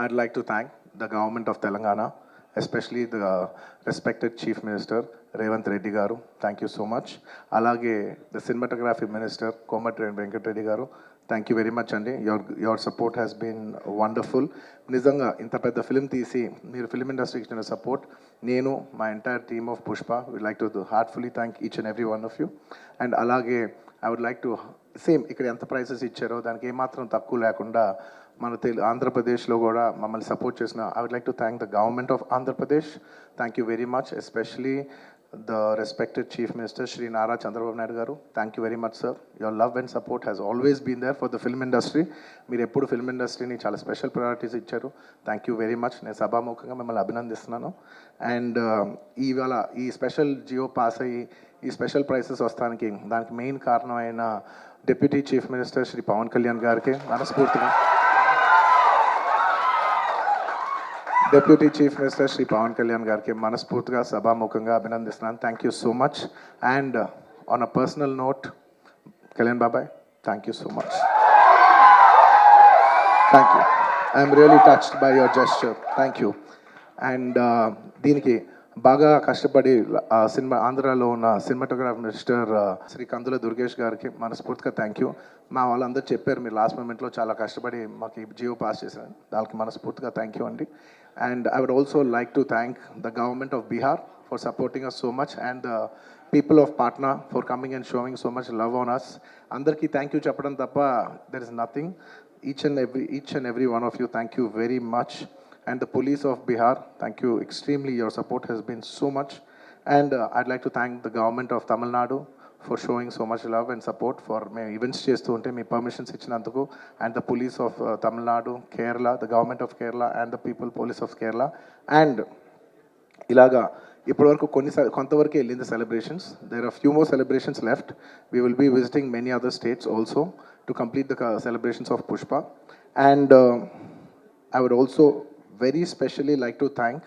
I'd like to thank the government of Telangana, especially the respected Chief Minister Revant Reddy Garu. Thank you so much. Alage, the cinematography minister Komatren Venkat Reddy Garu. Thank you very much అండి your your support has been wonderful నిజంగా ఇంత పెద్ద film తీసి మీరు film ఇండస్ట్రీకి ఇచ్చిన support నేను మా entire team of Pushpa we like to heartfully thank each and every one of you and అలాగే I would like to same ఇక్కడ ఎంత ప్రైసెస్ ఇచ్చారో దానికి ఏమాత్రం తక్కువ లేకుండా మన తెలు ఆంధ్రప్రదేశ్లో కూడా మమ్మల్ని సపోర్ట్ చేసిన I would like to thank the government of Andhra Pradesh thank you very much especially the respected chief minister Shri Nara Chandrababu Naidu garu. Thank you very much sir your love and support has always been there for the film industry మీరు ఎప్పుడు film ఇండస్ట్రీని చాలా special priorities ఇచ్చారు. Thank you very much నేను సభాముఖంగా మిమ్మల్ని అభినందిస్తున్నాను. And uh, ఇవాళ ఈ స్పెషల్ జియో పాస్ అయ్యి ఈ స్పెషల్ ప్రైసెస్ వస్తానికి దానికి మెయిన్ కారణమైన deputy chief minister Shri Pawan Kalyan గారికి మనస్ఫూర్తిగా deputy chief minister Shri Pawan Kalyan గారికి మనస్ఫూర్తిగా సభాముఖంగా అభినందిస్తున్నాను. Thank you so much and on a personal note Kalyan బాబాయ్ thank you so much thank you I'm really touched by your gesture thank you and దీనికి బాగా కష్టపడి cinema ఆంధ్రాలో ఉన్న సినిమాటోగ్రాఫ్ మినిస్టర్ శ్రీ కందుల దుర్గేష్ గారికి మనస్ఫూర్తిగా థ్యాంక్ యూ మా వాళ్ళందరూ చెప్పారు మీరు లాస్ట్ మూమెంట్లో చాలా కష్టపడి మాకు జియో పాస్ చేశారు దానికి మనస్ఫూర్తిగా థ్యాంక్ యూ అండి. And I would also like to thank the government of Bihar for supporting us so much and the people of Patna for coming and showing so much love on us అందరికీ thank you చెప్పడం తప్ప there is nothing each and every each and every one of you thank you very much and the police of Bihar. Thank you extremely. Your support has been so much. And uh, I'd like to thank the government of Tamil Nadu for showing so much love and support for మేము events చేస్తూ ఉంటే మీ permissions ఇచ్చినందుకు and the police of Tamil Nadu Kerala the government of Kerala and the people police of Kerala and ఇలాగా ఇప్పటివరకు కొన్ని కొంతవరకు వెళ్ళింది celebrations there are few more celebrations left we will be visiting many other states also to complete the celebrations of Pushpa and I would also very specially like to thank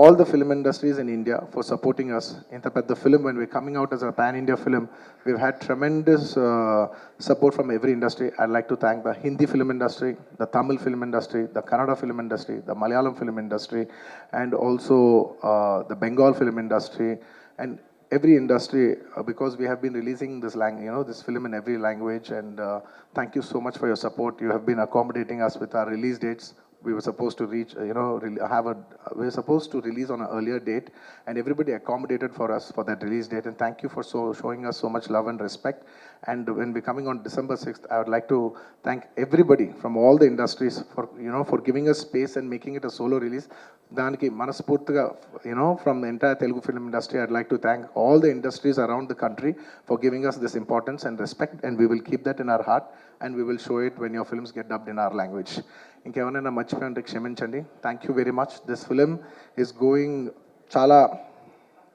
all the film industries in India for supporting us. In the, the film, when we're coming out as a pan-India film, we've had tremendous uh, support from every industry. I'd like to thank the Hindi film industry, the Tamil film industry, the Kannada film industry, the Malayalam film industry, and also uh, the Bengal film industry, and every industry uh, because we have been releasing this lang- you know this film in every language and uh, thank you so much for your support you have been accommodating us with our release dates we were supposed to reach, uh, you know, re- have a, we were supposed to release on an earlier date, and everybody accommodated for us for that release date. And thank you for so showing us so much love and respect. And when we're coming on December 6th, I would like to thank everybody from all the industries for, you know, for giving us space and making it a solo release. దానికి మనస్ఫూర్తిగా you know from the entire Telugu film industry I'd like to thank all the industries around the country for giving us this importance and respect and we will keep that in our heart and we will show it when your films get dubbed in our language ఇంకేమైనా మర్చిపోయి ఉంటే క్షమించండి. Thank you very much this film is going చాలా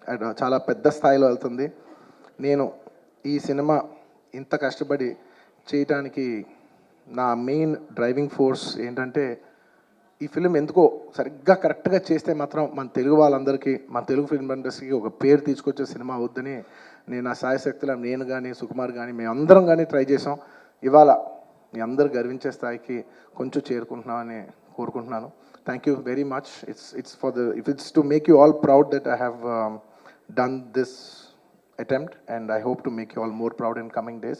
uh, చాలా పెద్ద స్థాయిలో వెళ్తుంది. నేను ఈ సినిమా ఇంత కష్టపడి చేయటానికి నా మెయిన్ డ్రైవింగ్ ఫోర్స్ ఏంటంటే ఈ ఫిలిం ఎందుకో సరిగ్గా కరెక్ట్గా చేస్తే మాత్రం మన తెలుగు వాళ్ళందరికీ మన తెలుగు ఫిల్మ్ ఇండస్ట్రీకి ఒక పేరు తీసుకొచ్చే సినిమా అవుద్దని నేను నా సాయశక్తుల నేను కానీ సుకుమార్ కానీ మేము అందరం కానీ ట్రై చేసాం ఇవాళ మీ అందరు గర్వించే స్థాయికి కొంచెం చేరుకుంటున్నామని కోరుకుంటున్నాను. Thank you very much it's it's for the if it's to make you all proud that I have done this attempt and I hope to make you all more proud in coming days